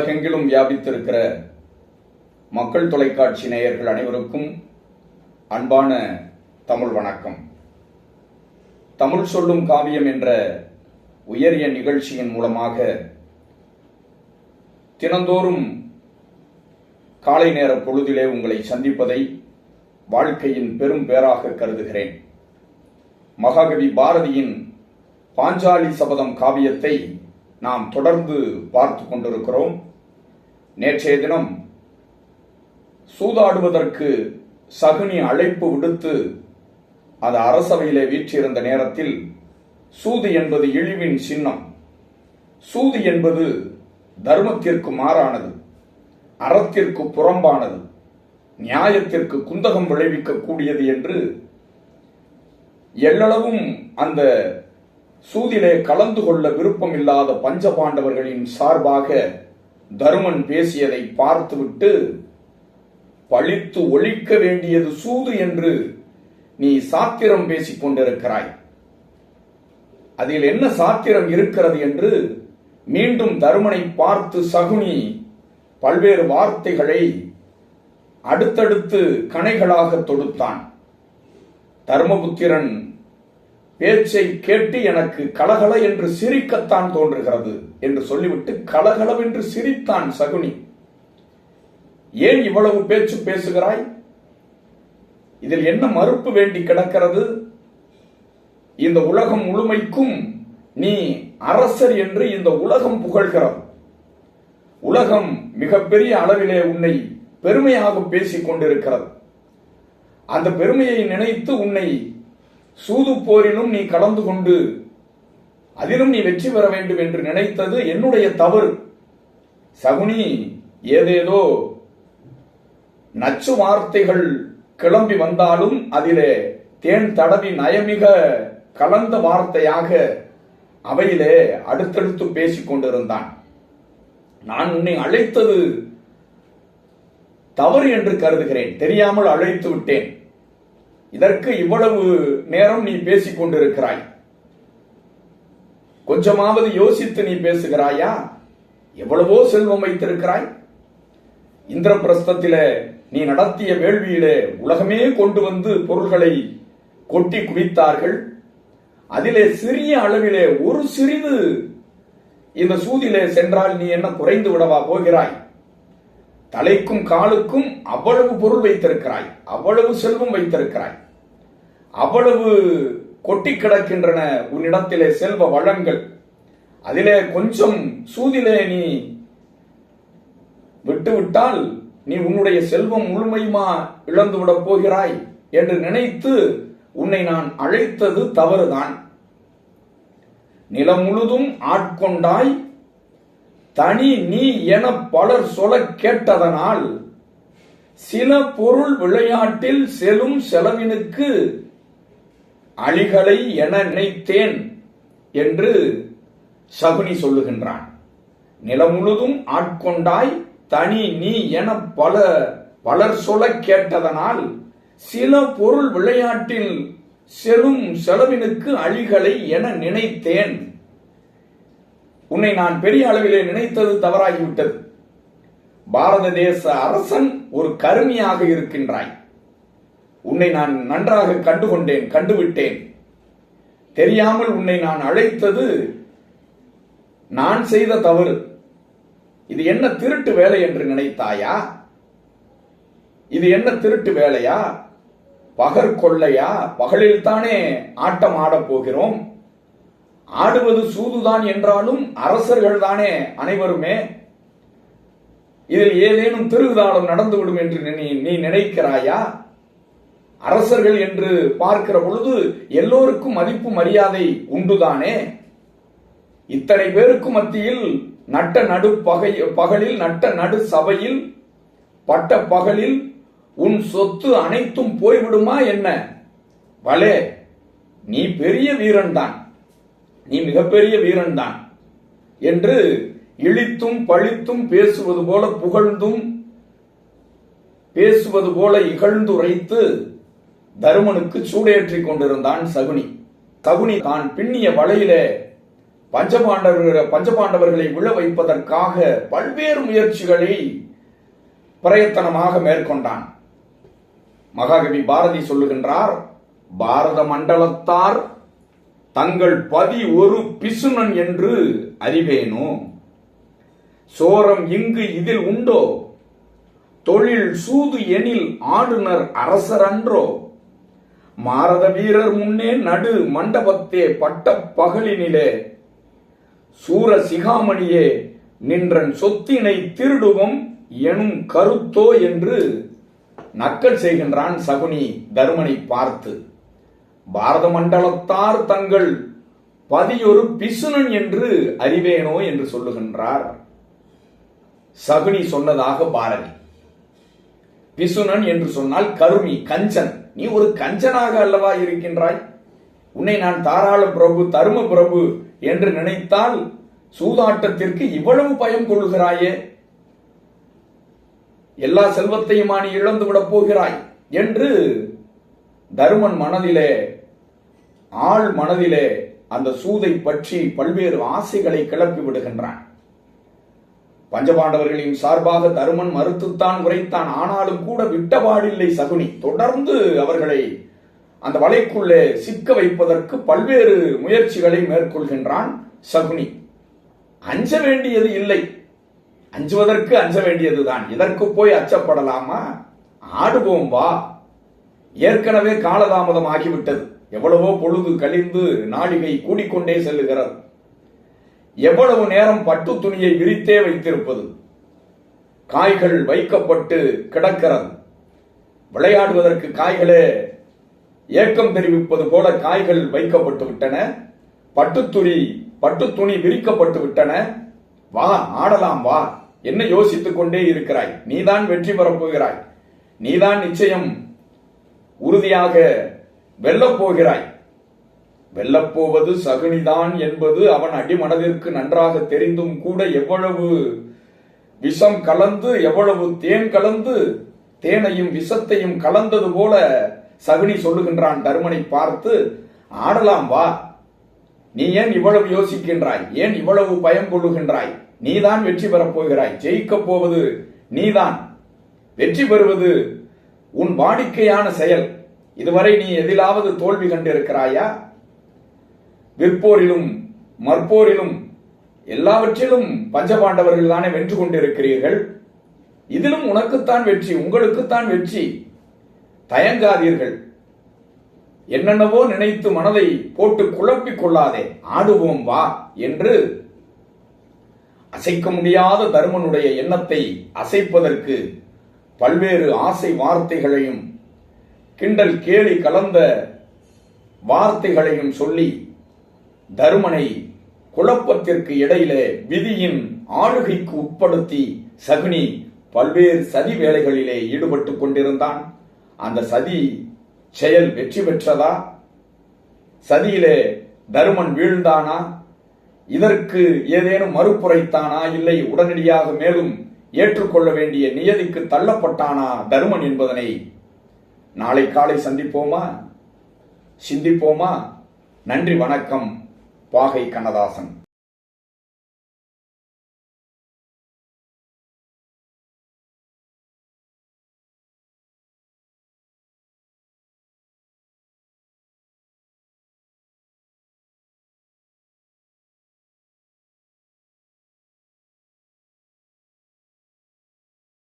உலகெங்கிலும் வியாபித்திருக்கிற மக்கள் தொலைக்காட்சி நேயர்கள் அனைவருக்கும் அன்பான தமிழ் வணக்கம். தமிழ் சொல்லும் காவியம் என்ற உயரிய நிகழ்ச்சியின் மூலமாக தினந்தோறும் காலை நேர பொழுதிலே உங்களை சந்திப்பதை வாழ்க்கையின் பெரும் பேராக கருதுகிறேன். மகாகவி பாரதியின் பாஞ்சாலி சபதம் காவியத்தை நாம் தொடர்ந்து பார்த்து கொண்டிருக்கிறோம். நேற்றைய தினம் சூதாடுவதற்கு சகுனி அழைப்பு விடுத்து அது அரசவையிலே வீற்றிருந்த நேரத்தில் சூது என்பது இழிவின் சின்னம். சூது என்பது தர்மத்திற்கு மாறானது அறத்திற்கு புறம்பானது நியாயத்திற்கு குந்தகம் விளைவிக்கக்கூடியது என்று எல்லளவும் அந்த சூதிலே கலந்து கொள்ள விருப்பமில்லாத பஞ்சபாண்டவர்களின் சார்பாக தருமன் பேசியதை பார்த்துவிட்டு பழித்து ஒழிக்க வேண்டியது சூது என்று நீ சாத்திரம் பேசிக் கொண்டிருக்கிறாய். அதில் என்ன சாத்திரம் இருக்கிறது என்று மீண்டும் தருமனை பார்த்து சகுனி பல்வேறு வார்த்தைகளை அடுத்தடுத்து கணைகளாக தொடுத்தான். தர்மபுத்திரன் பேச்சை கேட்டு எனக்கு கலகல என்று சிரிக்கத்தான் தோன்றுகிறது என்று சொல்லிவிட்டு கலகலவென்று சிரித்தான் சகுனி. ஏன் இவ்வளவு பேச்சு பேசுகிறாய்? இதில் என்ன மறுப்பு வேண்டி கிடக்கிறது? இந்த உலகம் முழுமைக்கும் நீ அரசர் என்று இந்த உலகம் புகழ்கிறது. உலகம் மிகப்பெரிய அளவிலே உன்னை பெருமையாக பேசிக் கொண்டிருக்கிறது. அந்த பெருமையை நினைத்து உன்னை சூது போரிலும் நீ கலந்து கொண்டு அதிலும் நீ வெற்றி பெற வேண்டும் என்று நினைத்தது என்னுடைய தவறு. சகுனி ஏதேதோ நச்சு வார்த்தைகள் கிளம்பி வந்தாலும் அதிலே தேன் தடவி நயமிக கலந்த வார்த்தையாக அவையிலே அடுத்தடுத்து பேசிக் கொண்டிருந்தான். நான் உன்னை அழைத்தது தவறு என்று கருதுகிறேன். தெரியாமல் அழைத்து விட்டேன். இதற்கு இவ்வளவு நேரம் நீ பேசிக் கொண்டிருக்கிறாய். கொஞ்சமாவது யோசித்து நீ பேசுகிறாயா? எவ்வளவோ செல்வம் வைத்திருக்கிறாய். இந்திரபிரஸ்தத்தில நீ நடத்திய வேள்வியிலே உலகமே கொண்டு வந்து பொருள்களை கொட்டி குவித்தார்கள். அதிலே சிறிய அளவிலே ஒரு சிறிது இந்த சூதிலே சென்றால் நீ என்ன குறைந்து விடவா போகிறாய்? தலைக்கும் காலுக்கும் அவ்வளவு பொருள் வைத்திருக்கிறாய் அவ்வளவு செல்வம் வைத்திருக்கிறாய். அவ்வளவு கொட்டி கிடக்கின்றன உன்னிடத்திலே செல்வ வளங்கள். அதிலே கொஞ்சம் சூதிலே நீ விட்டுவிட்டால் நீ உன்னுடைய செல்வம் முழுமையுமா இழந்து விடப் போகிறாய் என்று நினைத்து உன்னை நான் அழைத்தது தவறுதான். நிலம் முழுதும் ஆட்கொண்டாய் தனி நீ என பலர் சொல கேட்டதனால் சில பொருள் விளையாட்டில் செலும் செலவினுக்கு அழிகளை என நினைத்தேன் என்று சகுனி சொல்லுகின்றான். நிலம் முழுதும் ஆட்கொண்டாய் தனி நீ என பல பலர் சொல கேட்டதனால் சில பொருள் விளையாட்டில் செலும் செலவினுக்கு அழிகளை என நினைத்தேன். உன்னை நான் பெரிய அளவிலே நினைத்தது தவறாகிவிட்டது. பாரத தேச அரசன் ஒரு கருமியாக இருக்கின்றாய். உன்னை நான் நன்றாக கண்டுகொண்டேன் கண்டுவிட்டேன். தெரியாமல் உன்னை நான் அழைத்தது நான் செய்த தவறு. இது என்ன திருட்டு வேலை என்று நினைத்தாயா? இது என்ன திருட்டு வேலையா? பகற் கொள்ளையா பகலில் தானே ஆட்டம் ஆடப் போகிறோம். ஆடுவது சூதுதான் என்றாலும் அரசர்கள் தானே அனைவருமே. இதில் ஏதேனும் திருவிதாளம் நடந்துவிடும் என்று நீ நீ நினைக்கிறாயா? அரசர்கள் என்று பார்க்கிற பொழுது எல்லோருக்கும் மதிப்பு மரியாதை உண்டுதானே? இத்தனை பேருக்கு மத்தியில் நட்ட நடு பகை பகலில் நட்ட நடு சபையில் பட்ட பகலில் உன் சொத்து அனைத்தும் போய்விடுமா என்ன? வலே நீ பெரிய வீரன் தான் நீ மிகப்பெரிய வீரன் தான் என்று இழித்தும் பழித்தும் பேசுவது போல புகழ்ந்தும் பேசுவது போல இகழ்ந்துரைத்து தருமனுக்கு சூடேற்றிக் கொண்டிருந்தான் சகுனி. சகுனி தான் பின்னிய வலையிலே பஞ்சபாண்டவர் பஞ்சபாண்டவர்களை விழ வைப்பதற்காக பல்வேறு முயற்சிகளை பிரயத்தனமாக மேற்கொண்டான். மகாகவி பாரதி சொல்லுகின்றார் பாரத மண்டலத்தார் தங்கள் பதி ஒரு பிசுனன் என்று அறிவேனோ? சோரம் இங்கு இதில் உண்டோ? தொழில் சூது எனில் ஆளுநர் அரசரன்றோ? மாரத வீரர் முன்னே நடு மண்டபத்தே பட்ட பகலினிலே சூர சிகாமணியே நின்றன் சொத்தினை திருடுவோம் எனும் கருத்தோ என்று நக்கல் செய்கின்றான் சகுனி தருமனை பார்த்து. பாரத மண்டலத்தார் தங்கள் பதியொரு பிசுனன் என்று அறிவேனோ என்று சொல்லுகின்றார். சகுனி சொன்னதாக பாரதி. பிசுனன் என்று சொன்னால் கருமி கஞ்சன். நீ ஒரு கஞ்சனாக அல்லவா இருக்கின்றாய்? உன்னை நான் தாராள பிரபு தரும பிரபு என்று நினைத்தால் சூதாட்டத்திற்கு இவ்வளவு பயம் கொள்கிறாயே எல்லா செல்வத்தையும் நீ இழந்து விடப் போகிறாய்? என்று தருமன் மனதிலே ஆள் மனதிலே அந்த சூதை பற்றி பல்வேறு ஆசைகளை கிளப்பி விடுகின்றான். பஞ்சபாண்டவர்களின் சார்பாக தருமன் மறுத்துத்தான் உரைத்தான் ஆனாலும் கூட விட்டபாடில்லை சகுனி. தொடர்ந்து அவர்களை அந்த வலைக்குள்ளே சிக்க வைப்பதற்கு பல்வேறு முயற்சிகளை மேற்கொள்கின்றான் சகுனி. அஞ்ச வேண்டியது இல்லை. அஞ்சுவதற்கு அஞ்ச வேண்டியதுதான். இதற்கு போய் அச்சப்படலாமா? ஆடுவோம் வா. ஏற்கனவே காலதாமதம் ஆகிவிட்டது. எவ்வளவோ பொழுது கழிந்து நாழிகை கூடிக்கொண்டே செல்லுகிறது. எவ்வளவு நேரம் பட்டு துணியை விரித்தே வைத்திருப்பது. காய்கள் வைக்கப்பட்டு கிடக்கிறது. விளையாடுவதற்கு காய்களே ஏக்கம் தெரிவிப்பது போல காய்கள் வைக்கப்பட்டு விட்டன. பட்டுத்துணி பட்டு துணி விரிக்கப்பட்டு விட்டன. வா ஆடலாம் வா. என்ன யோசித்துக் கொண்டே இருக்கிறாய்? நீதான் வெற்றி பெறப் போகிறாய். நீதான் நிச்சயம் உறுதியாக வெல்லப் போகிறாய். வெல்லப்போவது சகுனிதான் என்பது அவன் அடிமனதிற்கு நன்றாக தெரிந்தும் கூட எவ்வளவு விஷம் கலந்து எவ்வளவு தேன் கலந்து தேனையும் விஷத்தையும் கலந்தது போல சகுனி சொல்லுகின்றான் தருமனை பார்த்து ஆடலாம் வா. நீ ஏன் இவ்வளவு யோசிக்கின்றாய்? ஏன் இவ்வளவு பயம் கொள்ளுகின்றாய்? நீதான் வெற்றி பெறப் போகிறாய். ஜெயிக்கப் போவது நீதான். வெற்றி பெறுவது உன் வாடிக்கையான செயல். இதுவரை நீ எதிலாவது தோல்வி கண்டிருக்கிறாயா? விற்போரிலும் மற்போரிலும் எல்லாவற்றிலும் பஞ்சபாண்டவர்கள் தானே வென்று கொண்டிருக்கிறீர்கள். இதிலும் உனக்குத்தான் வெற்றி உங்களுக்குத்தான் வெற்றி. தயங்காதீர்கள். என்னென்னவோ நினைத்து மனதை போட்டு குழப்பிக் கொள்ளாதே. ஆடுவோம் வா என்று அசைக்க முடியாத தருமனுடைய எண்ணத்தை அசைப்பதற்கு பல்வேறு ஆசை வார்த்தைகளையும் கிண்டல் கேலி கலந்த வார்த்தைகளையும் சொல்லி தருமனை குழப்பத்திற்கு இடையிலே விதியின் ஆளுகைக்கு உட்படுத்தி சகுனி பல்வேறு சதி வேலைகளிலே ஈடுபட்டு கொண்டிருந்தான். அந்த சதி செயல் வெற்றி பெற்றதா? சதியிலே தருமன் வீழ்ந்தானா? இதற்கு ஏதேனும் மறுப்புரைத்தானா? இல்லை உடனடியாக மேலும் ஏற்றுக்கொள்ள வேண்டிய நியதிக்கு தள்ளப்பட்டானா தருமன் என்பதனை நாளை காலை சந்திப்போமா? சிந்திப்போமா? நன்றி வணக்கம் பாகை கண்ணதாசன்.